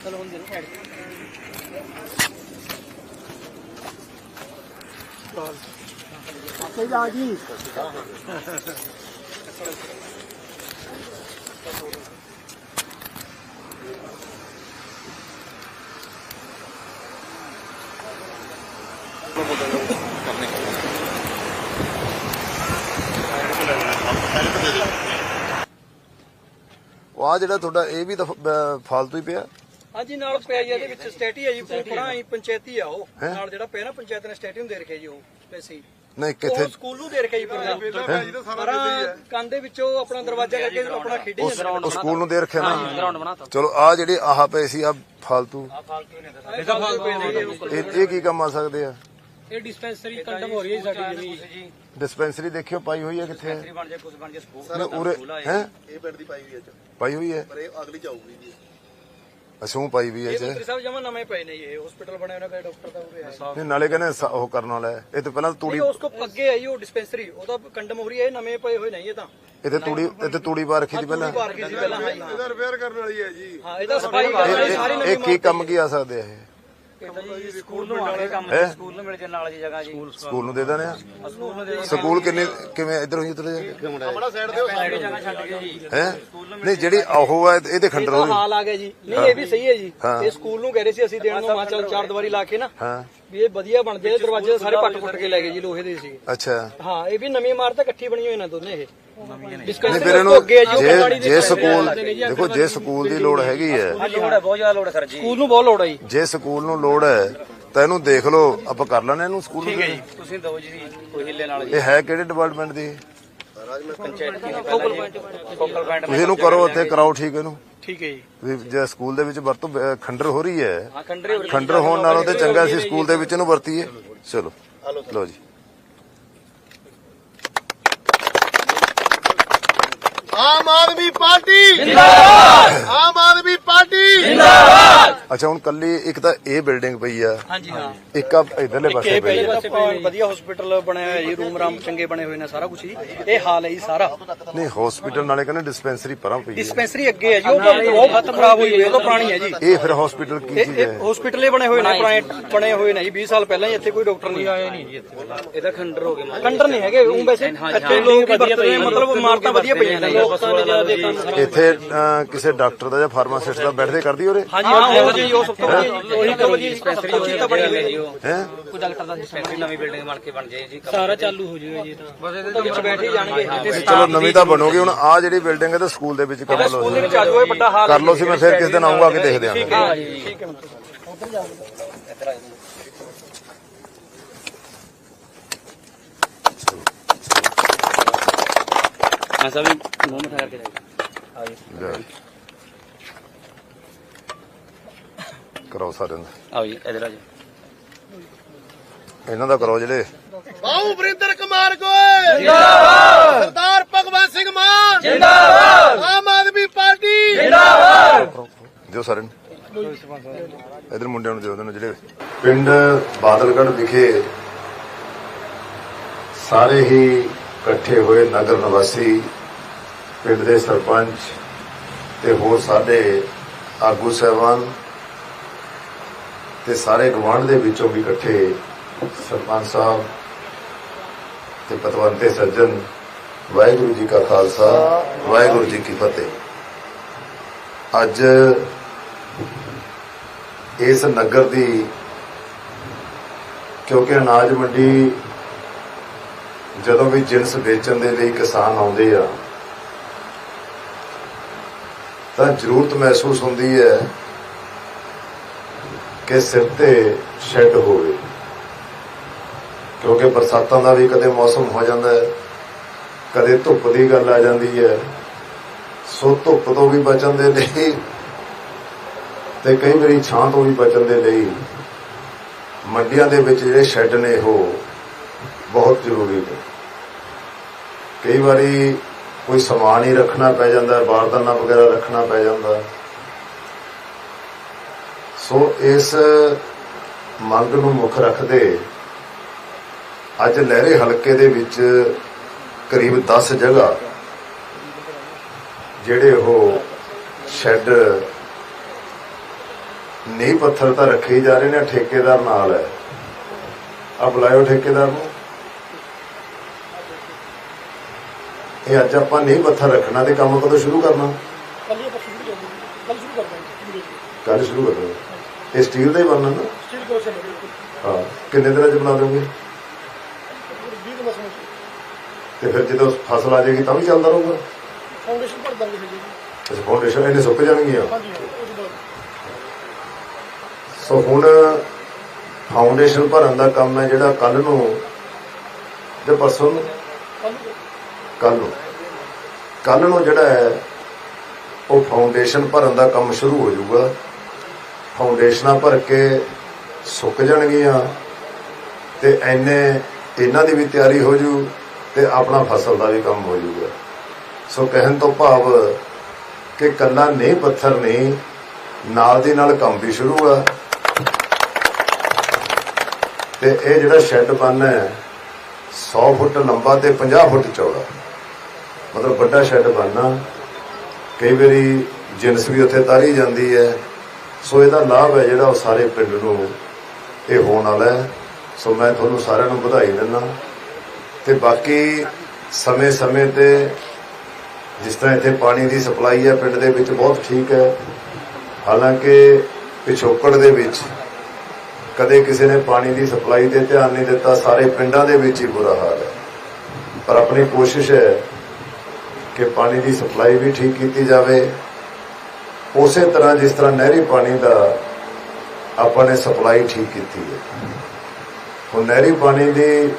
ਚਲੋ ਹੁਣ ਦਿਨ ਸਾਈਡ ਤੇ ਜਾ ਜੀ। ਉਹ ਆ ਜਿਹੜਾ ਤੁਹਾਡਾ ਇਹ ਵੀ ਤਾਂ ਫ- ਅਹ ਫਾਲਤੂ ਹੀ ਪਿਆ। ਹਾਂਜੀ ਨਾਲ ਪਿਆ ਜੀ ਇਹਦੇ ਵਿੱਚ ਸਟੇਟੀ ਹੈ ਜੀ ਪੜਾ ਹੀ ਪੰਚਾਇਤੀ ਆ ਉਹ? ਨਾਲ ਜਿਹੜਾ ਪਿਆ ਨਾ ਪੰਚਾਇਤ ਨੇ ਸਟੇਟੀ ਨੂੰ ਦੇ ਰੱਖਿਆ ਜੀ ਉਹ ਪੈਸੇ। ਨਹੀਂ ਕਿੱਥੇ? ਸਕੂਲ ਨੂੰ ਦੇ ਰੱਖਿਆ ਜੀ ਪਰ ਪਰ ਕੰਦੇ ਵਿੱਚੋਂ ਆਪਣਾ ਦਰਵਾਜ਼ਾ ਕਰਕੇ ਆਪਣਾ ਖੇਡੇ ਜਾਂਦੇ ਉਹ ਸਕੂਲ ਨੂੰ ਦੇ ਰੱਖਿਆ ਨਾ। ਗਰਾਊਂਡ ਬਣਾਤਾ ਚਲੋ ਆ ਜਿਹੜੇ ਆਹ ਪਏ ਸੀ ਆ ਫਾਲਤੂ। ਇਹ ਇਹ ਕੀ ਕੰਮ ਆ ਸਕਦੇ ਆ? ਇਹ ਡਿਸਪੈਂਸਰੀ ਕੰਡਮ ਹੋ ਰਹੀ ਹੈ ਸਾਡੀ ਜੀ ਡਿਸਪੈਂਸਰੀ ਦੇਖਿਓ ਪਾਈ ਹੋਈ ਹੈ ਕਿੱਥੇ? ਬਣ ਜਾ ਕੁਝ ਬਣ ਜਾ ਸਕੂਲ ਹੈ। ਇਹ ਪਿੰਡ ਦੀ ਪਾਈ ਹੋਈ ਹੈ ਚ। ਪਾਈ ਹੋਈ ਹੈ? ਪਰ ਇਹ ਅਗਲੀ ਚ ਆਊਗੀ ਜੀ। ਅਸੂੰ ਪਾਈ ਵੀ ਹੈ ਇਹ ਚ ਮੰਤਰੀ ਸਾਹਿਬ ਜਮਾ ਨਵੇਂ ਪਏ ਨੇ ਜੀ, ਇਹ ਹਸਪੀਟਲ ਬਣਿਆ ਹੋਇਆ ਕੋਈ ਡਾਕਟਰ ਦਾ ਹੋਵੇ ਨਹੀਂ ਨਾਲੇ ਕਹਿੰਦੇ ਸ- ਉਹ ਕਰਨ ਵਾਲਾ ਹੈ। ਇਹ ਤਾਂ ਪਹਿਲਾਂ ਤੂੜੀ ਉਸ ਕੋ ਅੱਗੇ ਆਈ ਉਹ ਡਿਸਪੈਂਸਰੀ ਉਹਦਾ ਕੰਡਮ ਹੋ ਰਹੀ ਹੈ ਇਹ ਨਵੇਂ ਪਏ ਹੋਏ ਨਹੀਂ ਇਹ ਤਾਂ। ਇਹ ਤੇ ਤੂੜੀ ਇਹ ਤੇ ਤੂੜੀ ਪਾ ਰੱਖੀ ਸੀ ਪਹਿਲਾਂ। ਸੀ ਹਾਂ ਹਾਂ। ਇਹਦਾ ਰਿਪੇਅਰ ਕਰਨ ਵਾਲੀ ਹੈ ਜੀ। ਹਾਂ ਇਹਦਾ ਸਫ਼ਾਈ ਕਰਨ ਇਹ- ਵਾਲੀ ਸਾਰੀ ਇਹ ਨਵੀਂ ਇਹ ਕੀ ਕੰਮ ਕੀ ਆ ਸਕਦੇ ਆ ਇਹ? ਸਕੂਲ ਨੂੰ ਆਣੇ ਕੰਮ ਹੈ ਸਕੂਲ ਨੂੰ ਮਿਲ ਜੇ ਨਾਲ ਜੀ ਜਗ੍ਹਾ ਜੀ। ਸਕੂਲ ਨੂੰ ਦੇ ਆ? ਸਕੂਲ ਨੂੰ ਦੇ ਸਕੂਲ ਕਿੰਨੇ ਕਿਵੇਂ ਇਧਰ ਹੋਈ ਉਧਰ ਜਾ ਆਪਣਾ ਸਾਈਡ ਤੇ ਸਾਈਡ ਜਗ੍ਹਾ ਛੱਡ ਕੇ ਜੀ। ਹੈ? ਨਹੀਂ ਜਿਹੜੀ ਉਹ ਹੈ ਇਹਦੇ ਖੰਡਰ ਹੋ ਹਾਲ ਆ ਗਿਆ ਜੀ। ਨਹੀਂ ਇਹ ਵੀ ਸਹੀ ਹੈ ਜੀ। ਹਾਂ। ਇਹ ਸਕੂਲ ਨੂੰ ਕਹਿ ਰਹੇ ਸੀ ਅਸੀਂ ਦੇਣ ਨੂੰ ਮਾ ਚੱਲ ਚਾਰ ਦੀਵਾਰੀ ਲਾ ਕੇ ਨਾ ਹਾਂ। ਵੀ ਇਹ ਵਧੀਆ ਬਣ ਜਾਏ ਦਰਵਾਜ਼ੇ ਸਾਰੇ ਪੱਟ ਪੁੱਟ ਕੇ ਲੈ ਗਏ ਜੀ ਲੋਹੇ ਦੇ ਸੀ ਅੱਛਾ। ਹਾਂ ਇਹ ਵੀ ਨਵੀਂ ਇਮਾਰਤ ਇਕੱਠੀ ਬਣੀ ਹੋਈ ਨੇ ਦੋਨੇ ਇਹ। ਨਹੀਂ ਫਿਰ ਇਹਨੂੰ ਜੀ ਜੇ ਦੇ ਸਕੂਲ ਦੇਖੋ ਜੇ ਸਕੂਲ ਦੀ ਲੋੜ ਹੈਗੀ ਹੈ। ਲੋੜ ਹੈ ਬਹੁਤ ਜ਼ਿਆਦਾ ਲੋੜ ਹੈ ਸਰ ਜੀ। ਸਕੂਲ ਨੂੰ ਬਹੁਤ ਲੋੜ ਹੈ ਜੀ। ਜੇ ਸਕੂਲ ਨੂੰ ਲੋੜ ਹੈ ਤਾਂ ਇਹਨੂੰ ਦੇਖ ਲਓ ਆਪਾਂ ਕਰ ਲੈਣੇ ਇਹਨੂੰ ਸਕੂਲ ਨੂੰ। ਤੁਸੀਂ ਦਿਓ ਜੀ ਕੋਈ ਹਿੱਲੇ ਨਾਲ ਇਹ ਹੈ ਕਿਹੜੇ ਡਿਪਾਰਟਮੈਂਟ ਦੀ? ਦੀ ਤੁਸੀਂ ਇਹਨੂੰ ਕਰੋ ਉੱਥੇ ਕਰਾਓ ਠੀਕ ਇਹਨੂੰ। ਠੀਕ ਹੈ ਜੀ। ਜੇ ਸਕੂਲ ਦੇ ਵਿੱਚ ਵਰਤੋਂ ਖੰਡਰ ਹੋ ਰਹੀ ਹੈ। ਖੰਡਰ ਹੋਣ ਨਾਲੋਂ ਤੇ ਚੰਗਾ ਸੀ ਸਕੂਲ ਦੇ ਵਿੱਚ ਇਹਨੂੰ ਵਰਤੀਏ। ਚਲੋ ਲਓ ਜੀ। ਆਮ ਆਦਮੀ ਪਾਰਟੀ। ਜਿੰਦਾਬਾਦ। ਆਮ ਆਦਮੀ ਪਾਰਟੀ। ਅੱਛਾ ਹੁਣ ਕੱਲੀ ਇੱਕ ਤਾਂ ਇਹ ਬਿਲਡਿੰਗ ਪਈ ਆ। ਹਾਂਜੀ ਹਾਂ। ਇੱਕ ਆ ਇਧਰਲੇ ਪਾਸੇ ਪਈ ਪਈ ਆ। ਵਧੀਆ ਹਸਪੀਟਲ ਬਣਿਆ ਹੋਇਆ ਜੀ ਰੂਮ ਰਾਮ ਚੰਗੇ ਬਣੇ ਹੋਏ ਨੇ ਸਾਰਾ ਕੁਝ ਜੀ। ਇਹ ਹਾਲ ਹੈ ਜੀ ਸਾਰਾ। ਨਹੀਂ ਹਸਪੀਟਲ ਨਾਲੇ ਕਹਿੰਦੇ ਡਿਸਪੈਂਸਰੀ ਪਰਾਂ ਪਈ ਹੈ ਡਿਸਪੈਂਸਰੀ ਅੱਗੇ ਹੈ ਜੀ ਉਹ ਤਾਂ ਬਹੁਤ ਖਰਾਬ ਹੋਈ ਹੋਈ ਹੈ ਉਹ ਤਾਂ ਪੁਰਾਣੀ ਹੈ ਜੀ। ਇਹ ਫਿਰ ਹਸਪੀਟਲ ਕੀ ਚੀਜ਼ ਇਹ ਹੈ ਹਸਪੀਟਲ ਹੀ ਬਣੇ ਹੋਏ ਨੇ ਪੁਰਾਣੇ ਬਣੇ ਹੋਏ ਨੇ ਜੀ 20 ਸਾਲ ਪਹਿਲਾਂ ਹੀ ਇੱਥੇ ਕੋਈ ਡਾਕਟਰ ਨਹੀਂ। ਆਇਆ ਨਹੀਂ ਜੀ ਇੱਥੇ ਇਹਦਾ ਖੰਡਰ ਹੋ ਗਿਆ ਖੰਡਰ ਨਹੀਂ ਹੈਗੇ ਉਹ ਵੈਸੇ ਇੱਥੇ ਲੋਕ ਹੀ ਵਰਤਦੇ ਨੇ ਮਤਲਬ ਇਮਾਰਤਾਂ ਵਧੀਆ ਪਈਆਂ ਨੇ ਇੱਥੇ ਅਹ, ਕਿਸੇ ਡਾਕਟਰ ਦਾ ਜਾਂ ਫਾਰਮਾਸਿਸਟ ਦਾ ਬੈਠਦੇ ਕਰਦੀ ਉਰੇ? ਹਾਂਜੀ ਹਾਂ ਉਹ ਜੀ ਉਹ ਸਭ ਤੋਂ ਵਧੀਆ ਜੀ ਉਹੀ ਕਰੋ ਜੀ ਡਿਸਪੈਂਸਰੀ ਉਹ ਤਾਂ ਬਣੀ ਹੋਈ ਹੈ ਜੀ ਕੋਈ ਡਾਕਟਰ ਦਾ ਡਿਸਪੈਂਸਰੀ ਨਵੀਂ ਬਿਲਡਿੰਗ ਬਣ ਕੇ ਬਣ ਜਾਏ ਜੀ ਸਾਰਾ ਚਾਲੂ ਹੋ ਜਾਵੇ ਜੀ ਤਾਂ। ਬਸ ਇਹਦੇ ਵਿੱਚ ਬੈਠ ਹੀ ਜਾਣਗੇ। ਚਲੋ ਨਵੀਂ ਤਾਂ ਬਣੋਗੀ ਹੁਣ ਆ ਜਿਹੜੀ ਬਿਲਡਿੰਗ ਹੈ ਤਾਂ ਸਕੂਲ ਦੇ ਵਿੱਚ ਕਰ ਸਕੂਲ ਦੇ ਲਓ ਵਿੱਚ ਆ ਜਾਓ ਇਹ ਵੱਡਾ ਹਾਲ ਕਰ ਲਓ ਸੀ ਮੈਂ ਫਿਰ ਕਿਸ ਦਿਨ ਆਉਂਗਾ ਆ ਕੇ ਦੇਖਦੇ ਆਂ ਹਾਂ ਜੀ ਠੀਕ ਹੈ। ਮਿੱਤਰ ਹਾਂ ਸਭ ਮੂੰਹ ਮਿਠਾ ਕਰਕੇ ਜਾਈਏ ਕਰਾਓ ਸਾਰਿਆਂ ਦਾ ਆਓ ਜੀ ਇਧਰ ਆ ਜੀ ਇਹਨਾਂ ਦਾ ਕਰੋ ਜਿਹੜੇ। ਬਾਹੂ ਵਰਿੰਦਰ ਕੁਮਾਰ ਗੋਏ। ਜਿੰਦਾਬਾਦ। ਸਰਦਾਰ ਭਗਵੰਤ ਸਿੰਘ ਮਾਨ। ਜਿੰਦਾਬਾਦ। ਆਮ ਆਦਮੀ ਪਾਰਟੀ। ਜੋ ਸਾਰਿਆਂ ਨੂੰ। ਇਧਰ ਮੁੰਡਿਆਂ ਨੂੰ ਦਿਓ ਉਹਨਾਂ ਨੂੰ ਜਿਹੜੇ। ਪਿੰਡ ਬਾਦਲਗੜ੍ਹ ਵਿਖੇ ਸਾਰੇ ਹੀ ਇਕੱਠੇ ਹੋਏ ਨਗਰ ਨਿਵਾਸੀ ਪਿੰਡ ਦੇ ਸਰਪੰਚ ਤੇ ਹੋਰ ਸਾਡੇ ਆਗੂ ਸਹਿਬਾਨ ਤੇ ਸਾਰੇ ਗਵਾਂਢ ਦੇ ਵਿੱਚੋਂ ਵੀ ਇਕੱਠੇ ਸਰਪੰਚ ਸਾਹਿਬ ਤੇ ਪਤਵੰਤੇ ਸੱਜਣ, ਵਾਹਿਗੁਰੂ ਜੀ ਕਾ ਖਾਲਸਾ, ਵਾਹਿਗੁਰੂ ਜੀ ਕੀ ਫਤਿਹ। ਅੱਜ ਇਸ ਨਗਰ ਦੀ, ਕਿਉਂਕਿ ਅਨਾਜ ਮੰਡੀ ਜਦੋਂ ਵੀ ਜਿੰਸ ਵੇਚਣ ਦੇ ਲਈ ਕਿਸਾਨ ਆਉਂਦੇ ਆ, ਤਾਂ ਜ਼ਰੂਰਤ ਮਹਿਸੂਸ ਹੁੰਦੀ ਹੈ ਕਿ ਸਿਰ ਤੇ ਸ਼ੈੱਡ ਹੋਵੇ। ਕਿਉਂਕਿ ਬਰਸਾਤਾਂ ਦਾ ਵੀ ਕਦੇ ਮੌਸਮ ਹੋ ਜਾਂਦਾ ਹੈ, ਕਦੇ ਧੁੱਪ ਦੀ ਗੱਲ ਆ ਜਾਂਦੀ ਹੈ। ਸੋ ਧੁੱਪ ਤੋਂ ਵੀ ਬਚਣ ਦੇ ਲਈ ਤੇ ਕਈ ਵਾਰੀ ਛਾਂ ਤੋਂ ਵੀ ਬਚਣ ਦੇ ਲਈ ਮੰਡੀਆਂ ਦੇ ਵਿੱਚ ਜਿਹੜੇ ਸ਼ੈੱਡ ਨੇ ਉਹ ਬਹੁਤ ਜ਼ਰੂਰੀ ਨੇ। ਕਈ ਵਾਰੀ ਕੋਈ ਸਮਾਨ ਹੀ ਰੱਖਣਾ ਪੈ ਜਾਂਦਾ, ਬਾਰਦਾਨਾ ਵਗੈਰਾ ਰੱਖਣਾ ਪੈ ਜਾਂਦਾ। ਸੋ ਇਸ ਮੰਗ ਨੂੰ ਮੁੱਖ ਰੱਖਦੇ ਅੱਜ ਲਹਿਰੇ ਹਲਕੇ ਦੇ ਵਿੱਚ ਕਰੀਬ 10 ਜਗ੍ਹਾ ਜਿਹੜੇ ਉਹ ਸ਼ੈੱਡ ਨੀਂਹ ਪੱਥਰ ਤਾਂ ਰੱਖੇ ਹੀ ਜਾ ਰਹੇ ਨੇ ਠੇਕੇਦਾਰ ਨਾਲ ਹੈ। ਆ ਬੁਲਾਇਓ ਠੇਕੇਦਾਰ ਨੂੰ। ਇਹ ਅੱਜ ਆਪਾਂ ਨੀਂਹ ਪੱਥਰ ਰੱਖਣਾ ਤੇ ਕੰਮ ਕਦੋਂ ਸ਼ੁਰੂ ਕਰਨਾ? ਕੱਲ ਸ਼ੁਰੂ ਕਰ ਕੱਲ ਸ਼ੁਰੂ ਕਰ ਦਾਂਗੇ ਕੱਲ ਸ਼ੁਰੂ ਕਰਨਾ ਇਹ ਸਟੀਲ ਦਾ ਹੀ ਬਣਨਾ ਨਾ? ਸਟੀਲ ਕੋਰਸ ਹੈ। ਕਿੰਨੇ ਦਿਨਾਂ ਚ ਬਣਾ ਦੋਗੇ? 20 ਦਿਨਾਂ ਸਮੇਂ ਤੇ ਫਿਰ ਜਦੋਂ ਫਸਲ ਆ ਜਾਏਗੀ ਤਾਂ ਵੀ ਚੱਲਦਾ ਰਹੂਗਾ? ਫਾਊਂਡੇਸ਼ਨ ਭਰ ਦਾਂਗੇ ਜੀ। ਅੱਛਾ ਫਾਊਂਡੇਸ਼ਨ ਇਹਨੇ ਸੁੱਕ ਜਾਣਗੀਆਂ? ਸੋ ਹੁਣ ਫਾਊਂਡੇਸ਼ਨ ਭਰਨ ਦਾ ਕੰਮ ਹੈ ਜਿਹੜਾ ਕੱਲ ਨੂੰ ਤੇ ਪਰਸੋਂ ਨੂੰ? ਕੱਲ ਨੂੰ। ਕੱਲ ਨੂੰ। ਜਿਹੜਾ ਹੈ ਉਹ ਫਾਊਂਡੇਸ਼ਨ ਭਰਨ ਦਾ ਕੰਮ ਸ਼ੁਰੂ ਹੋ ਜਾਊਗਾ। ਫਾਊਂਡੇਸ਼ਨਾਂ ਭਰ ਕੇ ਸੁੱਕ ਜਾਣਗੀਆਂ ਤੇ ਐਨੇ ਇਹਨਾਂ ਦੀ ਵੀ ਤਿਆਰੀ ਹੋ ਜੂ ਤੇ ਆਪਣਾ ਫਸਲ ਦਾ ਵੀ ਕੰਮ ਹੋ ਜਾਊਗਾ ਸੋ ਕਹਿਣ ਤੋਂ ਭਾਵ ਕਿ ਕੱਲਾ ਨਹੀਂ ਪੱਥਰ ਨਹੀਂ, ਨਾਲ ਦੀ ਨਾਲ ਕੰਮ ਵੀ ਸ਼ੁਰੂ ਆ। ਤੇ ਇਹ ਜਿਹੜਾ ਸ਼ੈੱਡ ਬਣਨਾ ਹੈ 100 ਫੁੱਟ ਲੰਬਾ ਤੇ 50 ਫੁੱਟ ਚੌੜਾ। ਮਤਲਬ ਵੱਡਾ ਸ਼ੈੱਡ ਬਣਨਾ। ਕਈ ਵਾਰੀ ਜਿੰਸ ਵੀ ਉੱਥੇ ਤਾਰੀ ਜਾਂਦੀ ਹੈ। ਸੋ ਇਹਦਾ ਲਾਭ ਹੈ ਜਿਹੜਾ ਉਹ ਸਾਰੇ ਪਿੰਡ ਨੂੰ ਇਹ ਹੋਣ ਵਾਲਾ ਹੈ। ਸੋ ਮੈਂ ਤੁਹਾਨੂੰ ਸਾਰਿਆਂ ਨੂੰ ਵਧਾਈ ਦਿੰਦਾ ਤੇ ਬਾਕੀ ਸਮੇਂ-ਸਮੇਂ ਤੇ ਜਿਸ ਤਰ੍ਹਾਂ ਇੱਥੇ ਪਾਣੀ ਦੀ ਸਪਲਾਈ ਹੈ, ਪਿੰਡ ਦੇ ਵਿੱਚ ਬਹੁਤ ਠੀਕ ਹੈ। ਹਾਲਾਂਕਿ ਪਿਛੋਕੜ ਦੇ ਵਿੱਚ ਕਦੇ ਕਿਸੇ ਨੇ ਪਾਣੀ ਦੀ ਸਪਲਾਈ ਤੇ ਧਿਆਨ ਨਹੀਂ ਦਿੱਤਾ, ਸਾਰੇ ਪਿੰਡਾਂ ਦੇ ਵਿੱਚ ਹੀ ਬੁਰਾ ਹਾਲ ਹੈ। ਪਰ ਆਪਣੀ ਕੋਸ਼ਿਸ਼ ਹੈ ਕਿ ਪਾਣੀ ਦੀ ਸਪਲਾਈ ਵੀ ਠੀਕ ਕੀਤੀ ਜਾਵੇ। ਉਸੇ ਤਰ੍ਹਾਂ ਜਿਸ ਤਰ੍ਹਾਂ ਨਹਿਰੀ ਪਾਣੀ ਦਾ ਆਪਾਂ ਨੇ ਸਪਲਾਈ ਠੀਕ ਕੀਤੀ ਹੈ। ਹੁਣ ਨਹਿਰੀ ਪਾਣੀ ਦੀ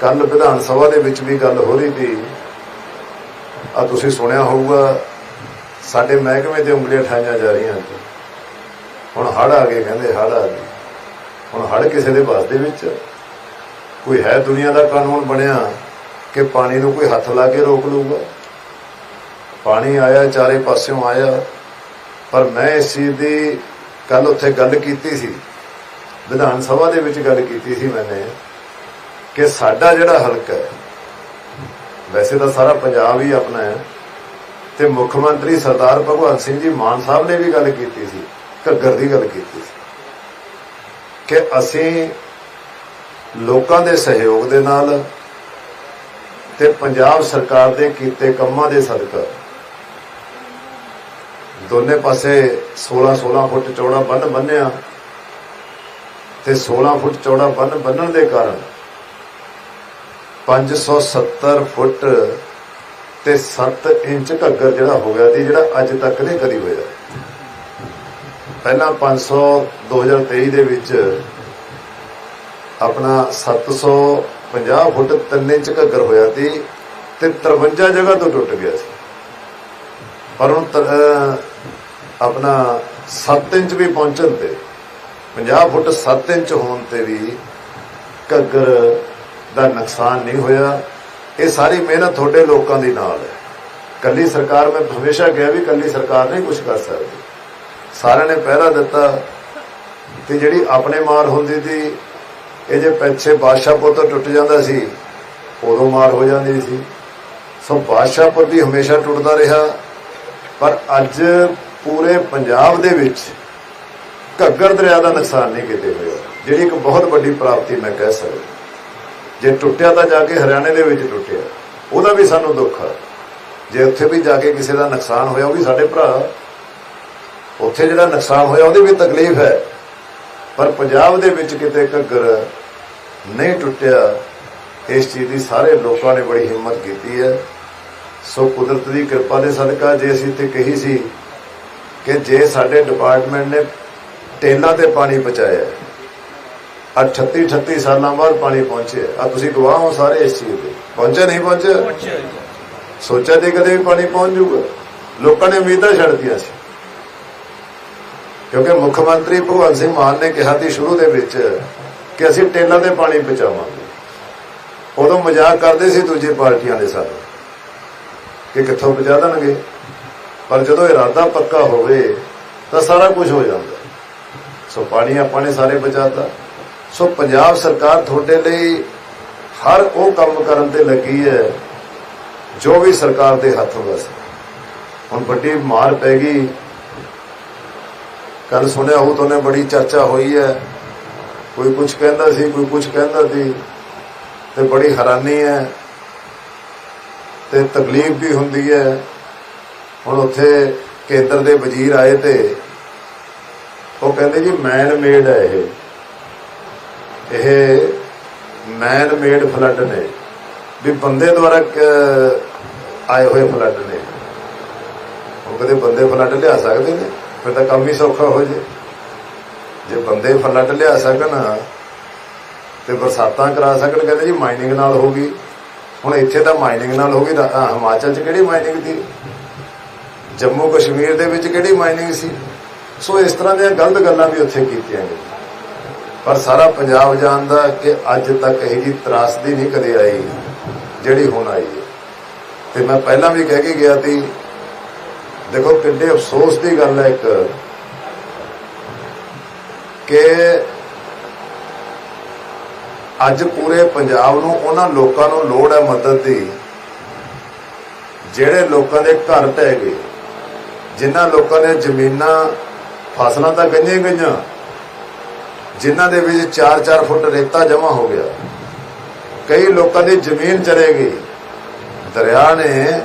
ਕੱਲ ਵਿਧਾਨ ਸਭਾ ਦੇ ਵਿੱਚ ਵੀ ਗੱਲ ਹੋ ਰਹੀ ਸੀ। ਆ ਤੁਸੀਂ ਸੁਣਿਆ ਹੋਊਗਾ, ਸਾਡੇ ਮਹਿਕਮੇ ਤੇ ਉਂਗਲੀਆਂ ਠਾਈਆਂ ਜਾ ਰਹੀਆਂ ਹਨ। ਹੁਣ ਹੜ ਆ ਗਏ ਕਹਿੰਦੇ ਹੜ ਆ ਗਏ। ਹੁਣ ਹੜ ਕਿਸੇ ਦੇ ਬਸ ਦੇ ਵਿੱਚ ਕੋਈ ਹੈ ਦੁਨੀਆ ਦਾ ਕਾਨੂੰਨ ਬਣਿਆ ਕਿ ਪਾਣੀ ਨੂੰ ਕੋਈ ਹੱਥ ਲਾ ਕੇ ਰੋਕ ਲੂਗਾ ਪਾਣੀ ਆਇਆ, ਚਾਰੇ ਪਾਸਿਓਂ ਆਇਆ। ਪਰ ਮੈਂ ਇਸ ਚੀਜ਼ ਦੀ ਕੱਲ ਉੱਥੇ ਗੱਲ ਕੀਤੀ ਸੀ, ਵਿਧਾਨ ਸਭਾ ਦੇ ਵਿੱਚ ਗੱਲ ਕੀਤੀ ਸੀ ਮੈਨੇ, ਕਿ ਸਾਡਾ ਜਿਹੜਾ ਹਲਕਾ ਹੈ, ਵੈਸੇ ਤਾਂ ਸਾਰਾ ਪੰਜਾਬ ਹੀ ਆਪਣਾ ਹੈ, ਤੇ ਮੁੱਖ ਮੰਤਰੀ ਸਰਦਾਰ ਭਗਵੰਤ ਸਿੰਘ ਜੀ ਮਾਨ ਸਾਹਿਬ ਨੇ ਵੀ ਗੱਲ ਕੀਤੀ ਸੀ, ਘੱਗਰ ਦੀ ਗੱਲ ਕੀਤੀ ਸੀ, ਕਿ ਅਸੀਂ ਲੋਕਾਂ ਦੇ ਸਹਿਯੋਗ ਦੇ ਨਾਲ ਤੇ ਪੰਜਾਬ ਸਰਕਾਰ ਦੇ ਕੀਤੇ ਕੰਮਾਂ ਦੇ ਸਦਕਾ ਦੋਨੇ ਪਾਸੇ 16 16 ਫੁੱਟ ਚੌੜਾ ਬੰਨ ਬੰਨਿਆ ਤੇ 16 ਫੁੱਟ ਚੌੜਾ ਬੰਨ ਬੰਨਣ ਦੇ ਕਾਰਨ 570 ਫੁੱਟ ਤੇ 7 ਇੰਚ ਘੱਗਰ ਜਿਹੜਾ ਹੋ ਗਿਆ ਸੀ, ਜਿਹੜਾ ਅੱਜ ਤੱਕ ਨਹੀਂ ਕਦੀ ਹੋਇਆ। ਪਹਿਲਾਂ 500 2023 ਦੇ ਵਿੱਚ ਆਪਣਾ 750 ਫੁੱਟ 3 ਇੰਚ ਘੱਗਰ ਹੋਇਆ ਸੀ ਤੇ 53 ਜਗ੍ਹਾ ਤੋਂ ਟੁੱਟ ਗਿਆ ਸੀ। ਪਰ ਹੁਣ ਆਪਣਾ 7 ਇੰਚ ਵੀ ਪਹੁੰਚਣ ਤੇ 50 ਫੁੱਟ 7 ਇੰਚ ਹੋਣ ਤੇ ਵੀ ਘੱਗਰ ਦਾ ਨੁਕਸਾਨ ਨਹੀਂ ਹੋਇਆ। ਇਹ ਸਾਰੀ ਮਿਹਨਤ ਤੁਹਾਡੇ ਲੋਕਾਂ ਦੀ ਨਾਲ ਹੈ। ਕੱਲੀ ਸਰਕਾਰ, ਮੈਂ ਹਮੇਸ਼ਾ ਕਿਹਾ ਵੀ ਕੱਲੀ ਸਰਕਾਰ ਨਹੀਂ ਕੁਝ ਕਰ ਸਕਦੀ। ਸਾਰਿਆਂ ਨੇ ਪਹਿਰਾ ਦਿੱਤਾ ਤੇ ਜਿਹੜੀ ਆਪਣੇ ਮਾਰ ਹੁੰਦੀ ਸੀ, ਇਹ ਜੇ ਪਿੱਛੇ ਬਾਦਸ਼ਾਹਪੁਰ ਤੋਂ ਟੁੱਟ ਜਾਂਦਾ ਸੀ, ਉਦੋਂ ਮਾਰ ਹੋ ਜਾਂਦੀ ਸੀ। ਸੋ ਬਾਦਸ਼ਾਹ ਬਾਦਸ਼ਾਹਪੁਰ ਵੀ ਹਮੇਸ਼ਾ ਟੁੱਟਦਾ ਰਿਹਾ। ਪਰ ਅੱਜ ਪੂਰੇ ਪੰਜਾਬ ਦੇ ਵਿੱਚ ਘੱਗਰ ਦਰਿਆ ਦਾ ਨੁਕਸਾਨ ਨਹੀਂ ਕਿਤੇ ਹੋਇਆ। ਜਿਹੜੀ ਇੱਕ ਬਹੁਤ ਵੱਡੀ ਪ੍ਰਾਪਤੀ ਮੈਂ ਕਹਿ ਸਕਦਾ। ਜੇ ਟੁੱਟਿਆ ਤਾਂ ਜਾ ਕੇ ਹਰਿਆਣੇ ਦੇ ਵਿੱਚ ਟੁੱਟਿਆ। ਉਹਦਾ ਵੀ ਸਾਨੂੰ ਦੁੱਖ ਆ। ਜੇ ਉੱਥੇ ਵੀ ਜਾ ਕੇ ਕਿਸੇ ਦਾ ਨੁਕਸਾਨ ਹੋਇਆ, ਉਹ ਵੀ ਸਾਡੇ ਭਰਾ। ਉੱਥੇ ਜਿਹੜਾ ਨੁਕਸਾਨ ਹੋਇਆ, ਉਹਦੀ ਵੀ ਤਕਲੀਫ ਹੈ। ਪਰ ਪੰਜਾਬ ਦੇ ਵਿੱਚ ਕਿਤੇ ਘੱਗਰ ਨਹੀਂ ਟੁੱਟਿਆ, ਇਸ ਚੀਜ਼ ਦੀ ਸਾਰੇ ਲੋਕਾਂ ਨੇ ਬੜੀ ਹਿੰਮਤ ਕੀਤੀ ਹੈ। ਸੋ ਕੁਦਰਤ ਦੀ ਕਿਰਪਾ ਦੇ ਸਦਕਾ ਜੇ ਅਸੀਂ ਤੇ ਕਹੀ ਸੀ ਕਿ ਜੇ ਸਾਡੇ ਡਿਪਾਰਟਮੈਂਟ ਨੇ ਟੇਲਾਂ ਤੇ ਪਾਣੀ ਪਹੁੰਚਾਇਆ ਆ 38 38 ਸਾਲਾਂ ਬਾਅਦ ਪਾਣੀ ਪਹੁੰਚਿਆ ਆ ਤੁਸੀਂ ਗਵਾਹ ਹੋ ਸਾਰੇ ਇਸ ਚੀਜ਼ ਦੇ। ਪਹੁੰਚਿਆ ਨਹੀਂ ਪਹੁੰਚਿਆ? ਸੋਚਿਆ ਤੇ ਕਦੇ ਵੀ ਪਾਣੀ ਪਹੁੰਚ ਜਾਊਗਾ। ਲੋਕਾਂ ਨੇ ਉਮੀਦਾਂ ਛੱਡਤੀਆਂ ਸੀ। ਕਿਉਂਕਿ ਮੁੱਖ ਮੰਤਰੀ ਭਗਵੰਤ ਸਿੰਘ ਮਾਨ ਨੇ ਕਿਹਾ ਸੀ ਸ਼ੁਰੂ ਦੇ ਵਿੱਚ ਕਿ ਅਸੀਂ ਟੇਲਾਂ ਤੇ ਪਾਣੀ ਪਹੁੰਚਾਵਾਂਗੇ। ਉਦੋਂ ਮਜ਼ਾਕ ਕਰਦੇ ਸੀ ਦੂਜੀ ਪਾਰਟੀਆਂ ਦੇ ਸਾਰੇ ਕਿ ਕਿੱਥੋਂ ਪਹੁੰਚਾ ਦੇਣਗੇ। ਪਰ ਜਦੋਂ ਇਰਾਦਾ ਪੱਕਾ ਹੋਵੇ, ਤਾਂ ਸਾਰਾ ਕੁਝ ਹੋ ਜਾਂਦਾ। ਸੋ ਪਾਣੀ ਆਪਾਂ ਨੇ ਸਾਰੇ ਬਚਾਤਾ। ਸੋ ਪੰਜਾਬ ਸਰਕਾਰ ਤੁਹਾਡੇ ਲਈ ਹਰ ਉਹ ਕੰਮ ਕਰਨ ਤੇ ਲੱਗੀ ਹੈ, ਜੋ ਵੀ ਸਰਕਾਰ ਦੇ ਹੱਥ ਵਸ ਹੁਣ ਵੱਡੀ ਮਾਰ ਪੈ ਗਈ। ਕੱਲ ਸੁਣਿਆ ਉਹ ਤੋਂ ਨੇ ਬੜੀ ਚਰਚਾ ਹੋਈ ਹੈ। ਕੋਈ ਕੁਝ ਕਹਿੰਦਾ ਸੀ, ਕੋਈ ਕੁਝ ਕਹਿੰਦਾ ਸੀ। ਤੇ ਬੜੀ ਹੈਰਾਨੀ ਹੈ। ਤੇ ਤਕਲੀਫ ਵੀ ਹੁੰਦੀ ਹੈ। ਹੁਣ ਉੱਥੇ ਕੇਂਦਰ ਦੇ ਵਜ਼ੀਰ ਆਏ ਤੇ ਉਹ ਕਹਿੰਦੇ ਜੀ ਮੈਨ ਮੇਡ ਹੈ ਇਹ। ਇਹ ਮੈਨ ਮੇਡ ਫਲੱਡ ਨੇ। ਵੀ ਬੰਦੇ ਦੁਆਰਾ ਆਏ ਹੋਏ ਫਲੱਡ ਨੇ। ਉਹ ਕਦੇ ਬੰਦੇ ਫਲੱਡ ਲਿਆ ਸਕਦੇ ਨੇ? ਫਿਰ ਤਾਂ ਕੰਮ ਹੀ ਸੌਖਾ ਹੋ ਜੇ। ਜੇ ਬੰਦੇ ਫਲੱਡ ਲਿਆ ਸਕਣ ਤੇ ਬਰਸਾਤਾਂ ਕਰਾ ਸਕਣ, ਕਹਿੰਦੇ ਜੀ ਮਾਈਨਿੰਗ ਨਾਲ ਹੋਗੀ ਹੁਣ ਇੱਥੇ ਤਾਂ ਮਾਈਨਿੰਗ ਨਾਲ ਹੋ ਗਈ ਹਿਮਾਚਲ 'ਚ ਕਿਹੜੀ ਮਾਈਨਿੰਗ ਸੀ? ਜੰਮੂ ਕਸ਼ਮੀਰ ਦੇ ਵਿੱਚ ਕਿਹੜੀ ਮਾਈਨਿੰਗ ਸੀ? ਸੋ ਇਸ ਤਰ੍ਹਾਂ ਦੀਆਂ ਗਲਤ ਗੱਲਾਂ ਵੀ ਉੱਥੇ ਕੀਤੀਆਂ ਗਈਆਂ। ਪਰ ਸਾਰਾ ਪੰਜਾਬ ਜਾਣਦਾ ਕਿ ਅੱਜ ਤੱਕ ਇਹ ਜੀ ਤਰਾਸਦੀ ਨਹੀਂ ਕਦੇ ਆਈ, ਜਿਹੜੀ ਹੁਣ ਆਈ ਹੈ। ਤੇ ਮੈਂ ਪਹਿਲਾਂ ਵੀ ਕਹਿ ਕੇ ਗਿਆ ਸੀ, ਦੇਖੋ ਕਿੰਨੇ ਅਫਸੋਸ ਦੀ ਗੱਲ ਹੈ ਇੱਕ, ਕਿ ਅੱਜ ਪੂਰੇ ਪੰਜਾਬ ਨੂੰ ਉਹਨਾਂ ਲੋਕਾਂ ਨੂੰ ਲੋੜ ਹੈ ਮਦਦ ਦੀ, ਜਿਹੜੇ ਲੋਕਾਂ ਦੇ ਘਰ ਢਹਿ ਗਏ, ਜਿਨ੍ਹਾਂ ਲੋਕਾਂ ਨੇ ਜ਼ਮੀਨਾਂ ਫਸਲਾਂ ਤਾਂ ਗਈਆਂ ਗਈਆਂ, ਜਿਨ੍ਹਾਂ ਦੇ ਵਿੱਚ 4-4 ਫੁੱਟ ਰੇਤਾ ਜਮਾ ਹੋ ਗਿਆ, ਕਈ ਲੋਕਾਂ ਦੀ ਜ਼ਮੀਨ ਚਲੇ ਗਈ। ਦਰਿਆ ਨੇ,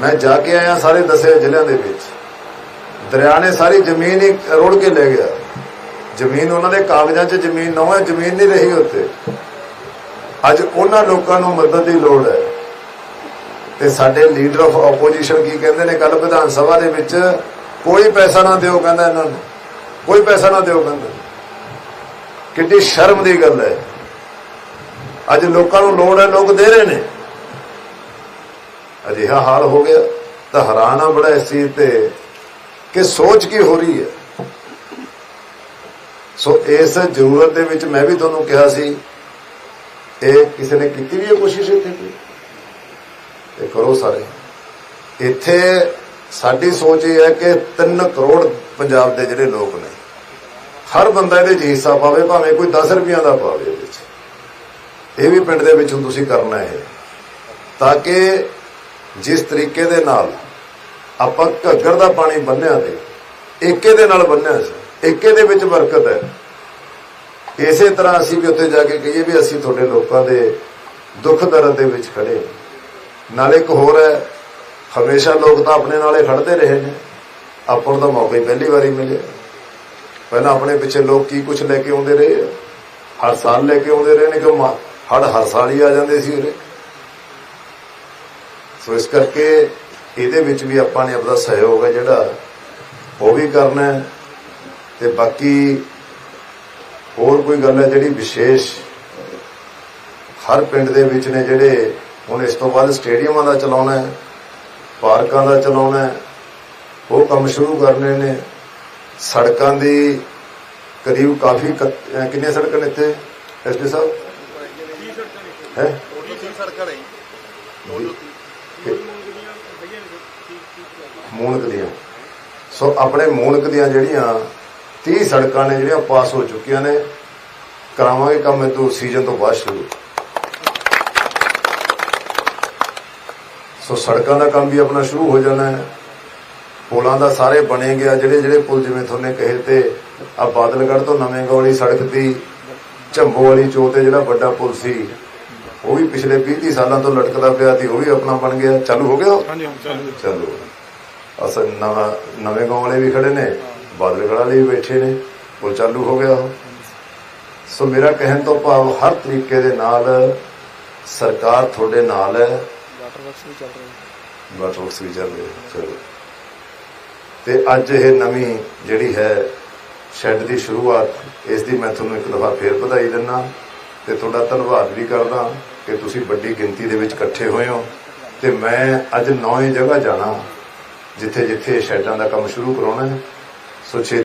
ਮੈਂ ਜਾ ਕੇ ਆਇਆ ਸਾਰੇ ਦਸੇ ਜ਼ਿਲ੍ਹਿਆਂ ਦੇ ਵਿੱਚ, ਦਰਿਆ ਨੇ ਸਾਰੀ ਜ਼ਮੀਨ ਹੀ ਰੋੜ ਕੇ ਲੈ ਗਿਆ। ਜ਼ਮੀਨ ਉਹਨਾਂ ਦੇ ਕਾਗਜ਼ਾਂ 'ਚ, ਜ਼ਮੀਨ ਨਾ ਹੈ ਜ਼ਮੀਨ ਨਹੀਂ ਰਹੀ ਉੱਥੇ। ਅੱਜ ਉਹਨਾਂ ਲੋਕਾਂ ਨੂੰ ਮਦਦ ਦੀ ਲੋੜ ਹੈ। ਤੇ ਸਾਡੇ ਲੀਡਰ ਆਫ ਆਪੋਜੀਸ਼ਨ ਕੀ ਕਹਿੰਦੇ ਨੇ ਕੱਲ ਵਿਧਾਨ ਸਭਾ ਦੇ ਵਿੱਚ? ਕੋਈ ਪੈਸਾ ਨਾ ਦਿਓ, ਕਹਿੰਦਾ ਇਹਨਾਂ ਨੂੰ। ਕੋਈ ਪੈਸਾ ਨਾ ਦਿਓ, ਕਹਿੰਦਾ। ਕਿੰਨੀ ਸ਼ਰਮ ਦੀ ਗੱਲ ਹੈ। ਅੱਜ ਲੋਕਾਂ ਨੂੰ ਲੋੜ ਹੈ, ਲੋਕ ਦੇ ਰਹੇ ਨੇ। ਅਜਿਹਾ ਹਾਲ ਹੋ ਗਿਆ ਤਾਂ ਹੈਰਾਨ ਆ ਬੜਾ ਇਸ ਚੀਜ਼ ਤੇ ਕਿ ਸੋਚ ਕੀ ਹੋ ਰਹੀ ਹੈ। ਸੋ ਇਸ ਜ਼ਰੂਰਤ ਦੇ ਵਿੱਚ ਮੈਂ ਵੀ ਤੁਹਾਨੂੰ ਕਿਹਾ ਸੀ, ਇਹ ਕਿਸੇ ਨੇ ਕੀਤੀ ਵੀ ਇਹ ਕੋਸ਼ਿਸ਼ ਇੱਥੇ? ਕੋਈ ਕਰੋ ਸਾਰੇ। ਇੱਥੇ ਸਾਡੀ ਸੋਚ ਇਹ ਹੈ ਕਿ 3 ਕਰੋੜ ਪੰਜਾਬ ਦੇ ਜਿਹੜੇ ਲੋਕ ਨੇ, ਹਰ ਬੰਦਾ ਇਹਦੇ 'ਚ ਹਿੱਸਾ ਪਾਵੇ, ਭਾਵੇਂ ਕੋਈ 10 ਰੁਪਈਆ ਦਾ ਪਾਵੇ ਇਹਦੇ 'ਚ। ਇਹ ਵੀ ਪਿੰਡ ਦੇ ਵਿੱਚ ਹੁਣ ਤੁਸੀਂ ਕਰਨਾ ਹੈ ਤਾਂ ਕਿ ਜਿਸ ਤਰੀਕੇ ਦੇ ਨਾਲ ਆਪਾਂ ਘੱਗਰ ਦਾ ਪਾਣੀ ਬੰਨਿਆ ਤੇ, ਏਕੇ ਦੇ ਨਾਲ ਬੰਨਿਆ ਸੀ। ਏਕੇ ਦੇ ਵਿੱਚ ਬਰਕਤ ਹੈ। ਇਸੇ ਤਰ੍ਹਾਂ ਅਸੀਂ ਵੀ ਉੱਥੇ ਜਾ ਕੇ ਕਹੀਏ ਵੀ ਅਸੀਂ ਤੁਹਾਡੇ ਲੋਕਾਂ ਦੇ ਦੁੱਖ ਦਰਦ ਦੇ ਵਿੱਚ ਖੜੇ ਹਾਂ। ਨਾਲ ਇੱਕ ਹੋਰ ਹੈ, ਹਮੇਸ਼ਾ ਲੋਕ ਤਾਂ ਆਪਣੇ ਨਾਲੇ ਖੜਦੇ ਰਹੇ ਨੇ। ਆਪਾਂ ਨੂੰ ਤਾਂ ਮੌਕਾ ਹੀ ਪਹਿਲੀ ਵਾਰੀ ਮਿਲਿਆ। ਪਹਿਲਾਂ ਆਪਣੇ ਪਿੱਛੇ ਲੋਕ ਕੀ ਕੁਝ ਲੈ ਕੇ ਆਉਂਦੇ ਰਹੇ? ਆ। ਹਰ ਸਾਲ ਲੈ ਕੇ ਆਉਂਦੇ ਰਹੇ ਨੇ ਕਿ ਹੜ ਹਰ ਸਾਲ ਹੀ ਆ ਜਾਂਦੇ ਸੀ ਉਰੇ। ਸੋ ਇਸ ਕਰਕੇ ਇਹਦੇ ਵਿੱਚ ਵੀ ਆਪਾਂ ਨੇ ਆਪਣਾ ਸਹਿਯੋਗ ਹੈ ਜਿਹੜਾ ਉਹ ਵੀ ਕਰਨਾ ਹੈ। ਤੇ ਬਾਕੀ ਹੋਰ ਕੋਈ ਗੱਲ ਹੈ ਜਿਹੜੀ ਵਿਸ਼ੇਸ਼ ਹਰ ਪਿੰਡ ਦੇ ਵਿੱਚ ਨੇ ਜਿਹੜੇ ਹੁਣ ਇਸ ਤੋਂ ਬਾਅਦ ਸਟੇਡੀਅਮਾਂ ਦਾ ਚਲਾਉਣਾ ਹੈ, ਪਾਰਕਾਂ ਦਾ ਚਲਾਉਣਾ ਹੈ, ਉਹ ਕੰਮ ਸ਼ੁਰੂ ਕਰਨੇ ਨੇ। ਸੜਕਾਂ ਦੀ ਕਰੀਬ ਕਾਫੀ ਕ- ਕਿੰਨੀਆਂ ਸੜਕਾਂ ਨੇ ਇੱਥੇ? ਐਸਪੀ ਸਾਹਿਬ? ਹੈ? ਮੂਣਕ ਦੀਆਂ। ਸੋ ਆਪਣੇ ਮੂਣਕ ਦੀਆਂ ਜਿਹੜੀਆਂ 30 ਸੜਕਾਂ ਨੇ ਜਿਹੜੀਆਂ ਪਾਸ ਹੋ ਚੁੱਕੀਆਂ ਨੇ। ਕਰਾਵਾਂਗੇ ਕੰਮ ਇਹ ਤੋਂ ਸੀਜ਼ਨ ਤੋਂ ਬਾਅਦ ਸ਼ੁਰੂ। ਸੋ ਸੜਕਾਂ ਦਾ ਕੰਮ ਵੀ ਆਪਣਾ ਸ਼ੁਰੂ ਹੋ ਜਾਣਾ ਹੈ। ਪੁਲਾਂ ਦਾ ਸਾਰੇ ਬਣੇ ਗਿਆ ਜਿਹੜੇ ਜਿਹੜੇ ਪੁਲ ਜਿਵੇਂ ਤੁਹਾਨੂੰ ਕਹੇ ਤੇ ਆ ਬਾਦਲਗੜ੍ਹ ਤੋਂ ਨਵੇਂਗੜ੍ਹ ਵਾਲੀ ਸੜਕ ਦੀ ਝੰਬੋ ਵਾਲੀ ਚੋ ਤੇ ਜਿਹੜਾ ਵੱਡਾ ਪੁਲ ਸੀ ਉਹ ਵੀ ਪਿਛਲੇ 20 30 ਸਾਲਾਂ ਤੋਂ ਲਟਕਦਾ ਪਿਆ ਸੀ ਉਹ ਵੀ ਆਪਣਾ ਬਣ ਗਿਆ। ਚਾਲੂ ਹੋ ਗਿਆ ਹਾਂਜੀ ਚਾਲੂ ਅਸਲ ਨਵਾਂ ਨਵੇਂ ਗਾਉਂ ਵਾਲੇ ਵੀ ਖੜੇ ਨੇ। ਬਾਦਲਗੜ੍ਹ ਵਾਲੇ ਵੀ ਬੈਠੇ ਨੇ ਪੁਲ ਚਾਲੂ ਹੋ ਗਿਆ। ਸੋ ਮੇਰਾ ਕਹਿਣ ਤੋਂ ਭਾਵ ਹਰ ਤਰੀਕੇ ਦੇ ਨਾਲ ਸਰਕਾਰ ਤੁਹਾਡੇ ਨਾਲ ਹੈ। ਵਾਟਰ ਵਰਕਸ ਵੀ ਚੱਲ ਰਹੇ ਵਾਟਰ ਵਰਕਸ ਵੀ ਚੱਲ ਰਿਹਾ ਚਲੋ। ਤੇ ਅੱਜ ਇਹ ਨਵੀਂ ਜਿਹੜੀ ਹੈ ਸ਼ੈੱਡ ਦੀ ਸ਼ੁਰੂਆਤ ਇਸ ਦੀ ਮੈਂ ਤੁਹਾਨੂੰ ਇੱਕ ਦਫਾ ਫੇਰ ਵਧਾਈ ਦਿੰਦਾ ਤੇ ਤੁਹਾਡਾ ਧੰਨਵਾਦ ਵੀ ਕਰਦਾ ਕਿ ਤੁਸੀਂ ਵੱਡੀ ਗਿਣਤੀ ਦੇ ਵਿੱਚ ਇਕੱਠੇ ਹੋਏ ਹੋ। ਤੇ ਮੈਂ ਅੱਜ ਨੌਂ ਜਗ੍ਹਾ ਜਾਣਾ ਜਿੱਥੇ ਜਿੱਥੇ ਸ਼ੈੱਡਾਂ ਦਾ ਕੰਮ ਸ਼ੁਰੂ ਕਰਾਉਣਾ ਹੈ। ਸੋ ਛੇ